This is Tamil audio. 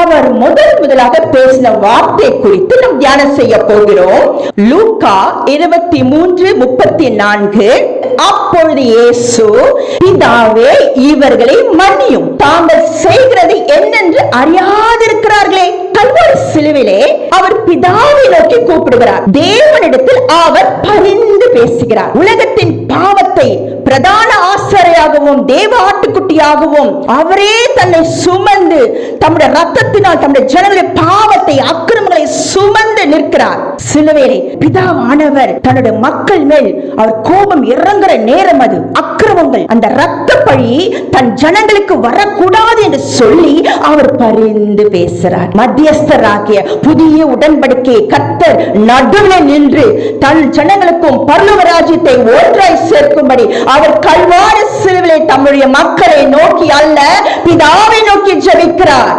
அவர் முதல் முதலாக பேசின வார்த்தை குறித்து நாம் தியானம் செய்ய போகிறோம். லூக்கா இருபத்தி மூன்று முப்பத்தி நான்கு அப்பொழுது இயேசு பிதாவே இவர்களை மன்னியும். தாங்கள் செய்கிறது என்னென்று அறியாதிருக்கிறார்களே. கல்வாரி சிலுவிலே அவர் பிதாவை நோக்கி கூப்பிடுகிறார். தேவனிடத்தில் அவர் பரிந்து பேசுகிறார். உலகத்தின் பாவ பிரதான ஆசிரியராகவும் தேவ ஆட்டுக்குட்டியாகவும் அவரே தன்னை சுமந்து தம்முடைய ரத்தத்தினால் தம்முடைய ஜனங்களுடைய பாவத்தை அக்கிரமங்களை சுமந்து நிற்கிறார். சிலுவையிலே பிதாவானவர் தன்னுடைய மக்கள் மேல் அவர் கோபம் இறங்குற நேரம் அது. அக்கிரமங்கள் அந்த ரத்த பழி தன் ஜனங்களுக்கு வரக்கூடாது என்று சொல்லி அவர் பரிந்து பேசுறார் மத்தியஸ்தராகிய புதிய உடன்படிக்கை கத்தர் நடுவில் நின்று தன் ஜனங்களுக்கும் பரலோக ராஜ்யத்தை ஒன்றாய் சேர்க்கும்படி அவர் கல்வார சிலுவிலே தம்முடைய மக்களை நோக்கி அல்ல பிதாவை நோக்கி ஜெபிக்கிறார்.